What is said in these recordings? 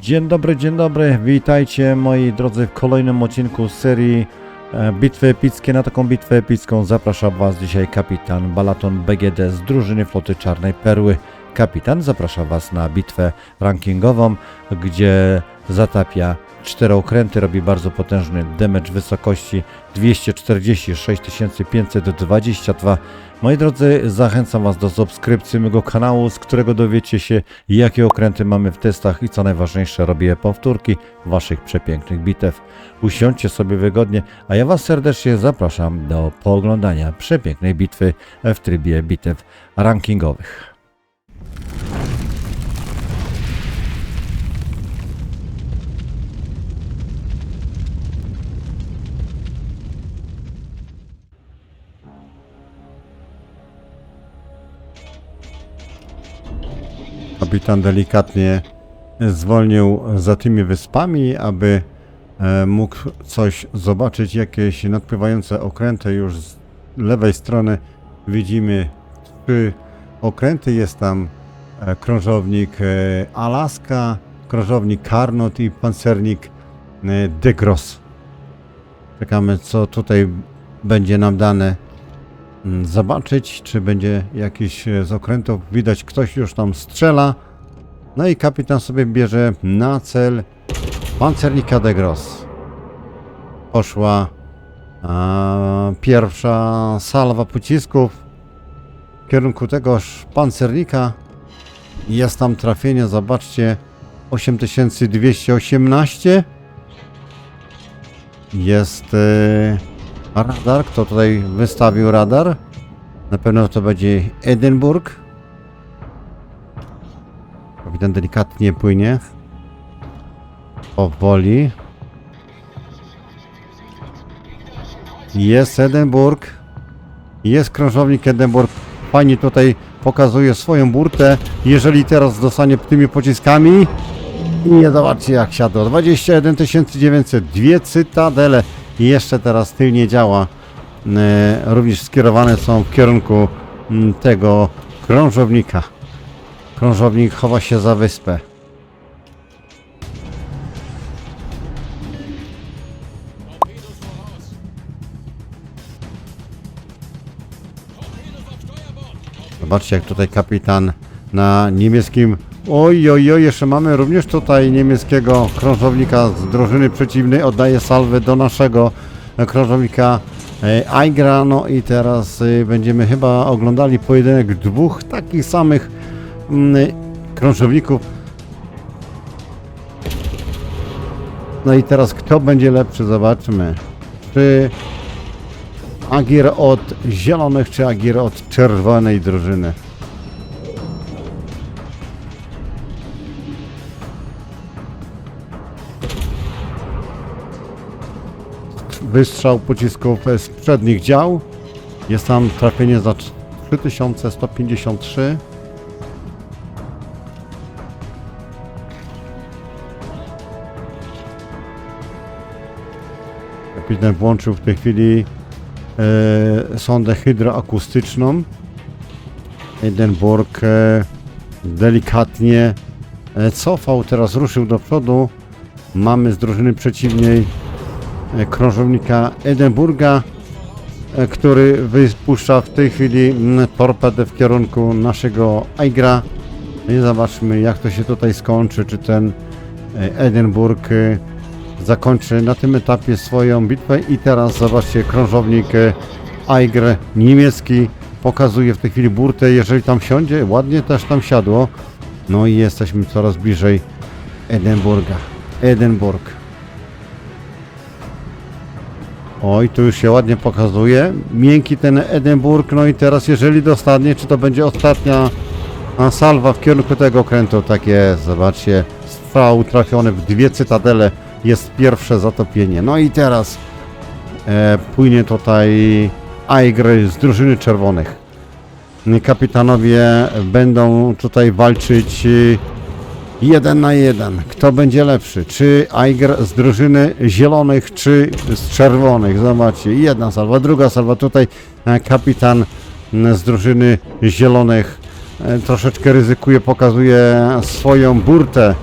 Dzień dobry, dzień dobry, witajcie moi drodzy w kolejnym odcinku serii e, Bitwy Epickie. Na taką bitwę epicką zapraszam Was dzisiaj kapitan Balaton BGD z drużyny floty Czarnej Perły. Kapitan zaprasza Was na bitwę rankingową, gdzie zatapia cztery okręty, robi bardzo potężny damage wysokości 246 522. Moi drodzy, zachęcam Was do subskrypcji mojego kanału, z którego dowiecie się, jakie okręty mamy w testach i co najważniejsze, robię powtórki Waszych przepięknych bitew. Usiądźcie sobie wygodnie, a ja Was serdecznie zapraszam do pooglądania przepięknej bitwy w trybie bitew rankingowych. Kapitan delikatnie zwolnił za tymi wyspami, aby e, mógł coś zobaczyć, jakieś nadpływające okręty. Już z lewej strony widzimy trzy okręty. Jest tam e, krążownik e, Alaska, krążownik Carnot i pancernik Degros. Czekamy, co tutaj będzie nam dane zobaczyć, czy będzie jakiś e, z okrętów. Widać, ktoś już tam strzela. No i kapitan sobie bierze na cel pancernika de Gros. Poszła a, pierwsza salwa pocisków w kierunku tegoż pancernika. Jest tam trafienie, zobaczcie, 8218. Jest e, radar, kto tutaj wystawił radar? Na pewno to będzie Edynburg. Kapitan delikatnie płynie. Powoli. Jest Edynburg. Jest krążownik Edynburg. Fajnie tutaj pokazuje swoją burtę. Jeżeli teraz dostanie tymi pociskami. I nie zobaczcie jak siadło. 21 900. Dwie cytadele. I jeszcze teraz tyl nie działa. E, również skierowane są w kierunku mm, tego krążownika. Krążownik chowa się za wyspę. Zobaczcie jak tutaj kapitan na niemieckim... Oj, oj, oj, jeszcze mamy również tutaj niemieckiego krążownika z drużyny przeciwnej. Oddaje salwę do naszego krążownika Aigra. No i teraz e, będziemy chyba oglądali pojedynek dwóch takich samych mm, krążowników. No i teraz kto będzie lepszy, zobaczmy. Czy Agir od zielonych, czy Agir od czerwonej drużyny? Wystrzał pocisków z przednich dział. Jest tam trafienie za 3153. Kapitan włączył w tej chwili e, sondę hydroakustyczną. Edinburgh e, delikatnie e, cofał, teraz ruszył do przodu. Mamy z drużyny przeciwnej e, krążownika Edynburga, e, który wypuszcza w tej chwili mm, torpedę w kierunku naszego Aigra. I zobaczmy jak to się tutaj skończy, czy ten e, Edynburg e, zakończy na tym etapie swoją bitwę i teraz zobaczcie krążownik e, Aiger niemiecki pokazuje w tej chwili burtę, jeżeli tam siądzie, ładnie też tam siadło. No i jesteśmy coraz bliżej Edynburga. Edynburg. Oj, tu już się ładnie pokazuje. Miękki ten Edynburg, no i teraz jeżeli dostanie, czy to będzie ostatnia salwa w kierunku tego okrętu, tak jest, zobaczcie, strzał trafiony w dwie cytadele, jest pierwsze zatopienie. No i teraz e, płynie tutaj Aigry z drużyny czerwonych. Kapitanowie będą tutaj walczyć jeden na jeden. Kto będzie lepszy? Czy Aiger z drużyny zielonych, czy z czerwonych? Zobaczcie, jedna salwa, druga salwa. Tutaj e, kapitan z drużyny zielonych e, troszeczkę ryzykuje, pokazuje swoją burtę.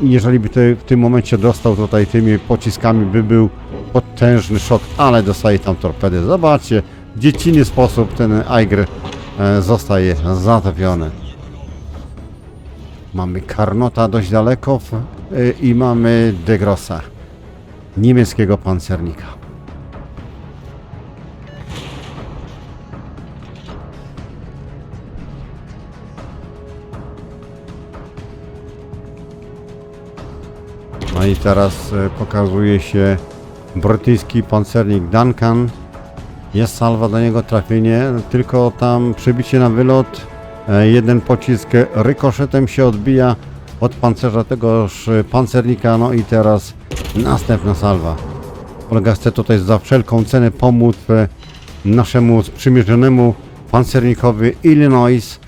Jeżeli by te, w tym momencie dostał tutaj tymi pociskami, by był potężny szok, ale dostaje tam torpedy. Zobaczcie, w dziecinny sposób ten Aiger e, zostaje zatopiony. Mamy Karnota dość daleko w, y, i mamy Degrossa, niemieckiego pancernika. No i teraz e, pokazuje się brytyjski pancernik Duncan. Jest salwa do niego trafienie, tylko tam przebicie na wylot. E, Jeden pocisk rykoszetem się odbija od pancerza tegoż pancernika. No i teraz następna salwa. Kolega chce tutaj za wszelką cenę pomóc e, naszemu sprzymierzonemu pancernikowi Illinois.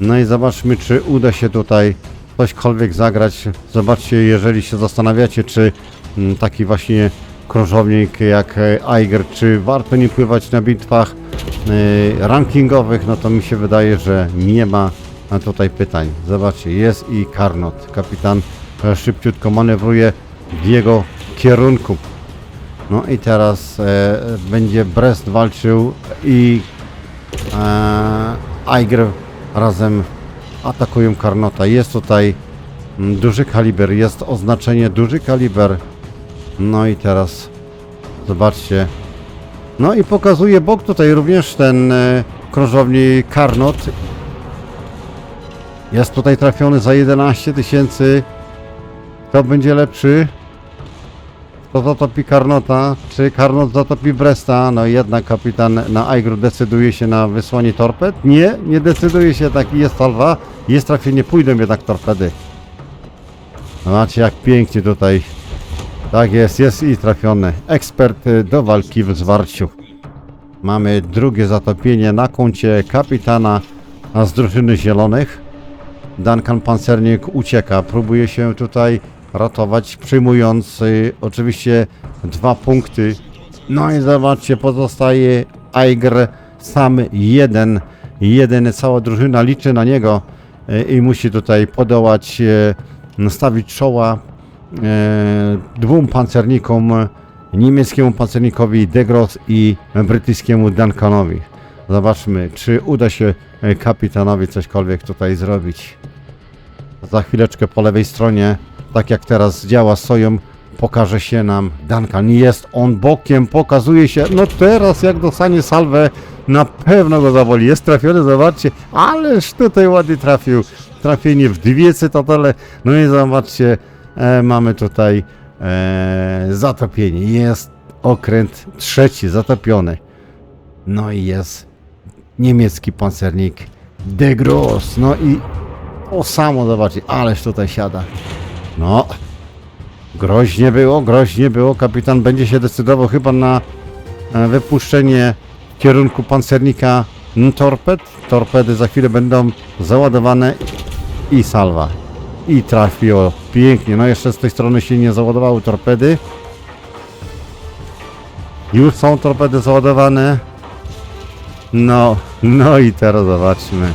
No i zobaczmy, czy uda się tutaj cośkolwiek zagrać. Zobaczcie, jeżeli się zastanawiacie, czy mm, taki właśnie krążownik jak e, Eiger, czy warto nie pływać na bitwach rankingowych, no to mi się wydaje, że nie ma tutaj pytań. Zobaczcie, jest i Karnot. Kapitan e, szybciutko manewruje w jego kierunku. No i teraz e, będzie Brest walczył i e, razem atakują Karnota. Jest tutaj mm, duży kaliber, jest oznaczenie duży kaliber. No i teraz zobaczcie. No i pokazuje bok tutaj również ten e, krążowni Karnot. Jest tutaj trafiony za 11 tysięcy. Kto będzie lepszy? Kto zatopi Karnota? Czy Karnot zatopi Bresta? No i jednak kapitan na Aigru decyduje się na wysłanie torped? Nie, nie decyduje się, taki jest salwa. Jest trafienie, pójdą jednak torpedy. Zobaczcie jak pięknie tutaj. Tak jest, jest i trafiony. Ekspert y, do walki w zwarciu. Mamy drugie zatopienie na koncie kapitana z drużyny zielonych. Duncan Pancernik ucieka, próbuje się tutaj ratować, przyjmując y, oczywiście dwa punkty. No i zobaczcie, pozostaje Aiger sam jeden. Jeden, cała drużyna liczy na niego y, i musi tutaj podołać, y, stawić czoła dwóm pancernikom, niemieckiemu pancernikowi Degros i brytyjskiemu Duncanowi. Zobaczmy, czy uda się y, kapitanowi cośkolwiek tutaj zrobić. Za chwileczkę po lewej stronie, tak jak teraz działa Sojom, pokaże się nam Duncan. Jest on bokiem, pokazuje się. No teraz jak dostanie salwę, na pewno go zawoli. Jest trafiony, zobaczcie, ależ tutaj ładnie trafił. Trafienie w dwie cytatele. No i zobaczcie, e, mamy tutaj e, zatopienie. Jest okręt trzeci zatopiony. No i jest niemiecki pancernik De Gross. No i to samo zobaczcie, ależ tutaj siada. No, groźnie było, groźnie było. Kapitan będzie się decydował chyba na e, wypuszczenie w kierunku pancernika torped. Torpedy za chwilę będą załadowane i salwa. I trafiło pięknie. No jeszcze z tej strony się nie załadowały torpedy. Już są torpedy załadowane. No, no i teraz zobaczmy.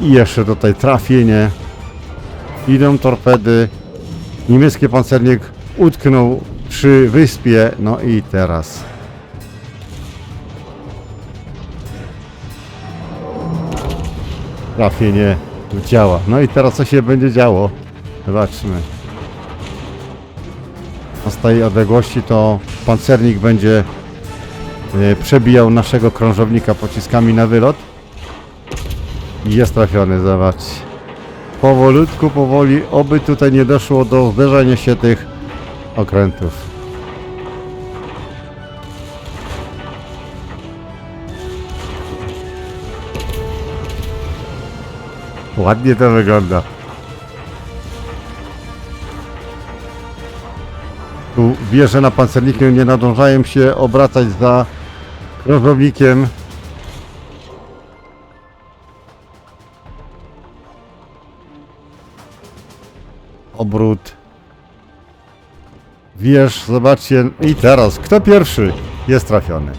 I jeszcze tutaj trafienie. Idą torpedy. Niemiecki pancernik utknął przy wyspie. No i teraz. Trafienie działa. No i teraz co się będzie działo? Zobaczmy. Z tej odległości to pancernik będzie e, przebijał naszego krążownika pociskami na wylot. I Jest trafiony, zobacz. Powolutku, powoli, oby tutaj nie doszło do zderzenia się tych okrętów. Ładnie to wygląda. Tu wieże na pancerniku nie nadążają się obracać za krążownikiem. obrót. Wierz, zobaczcie. I teraz, kto pierwszy jest trafiony?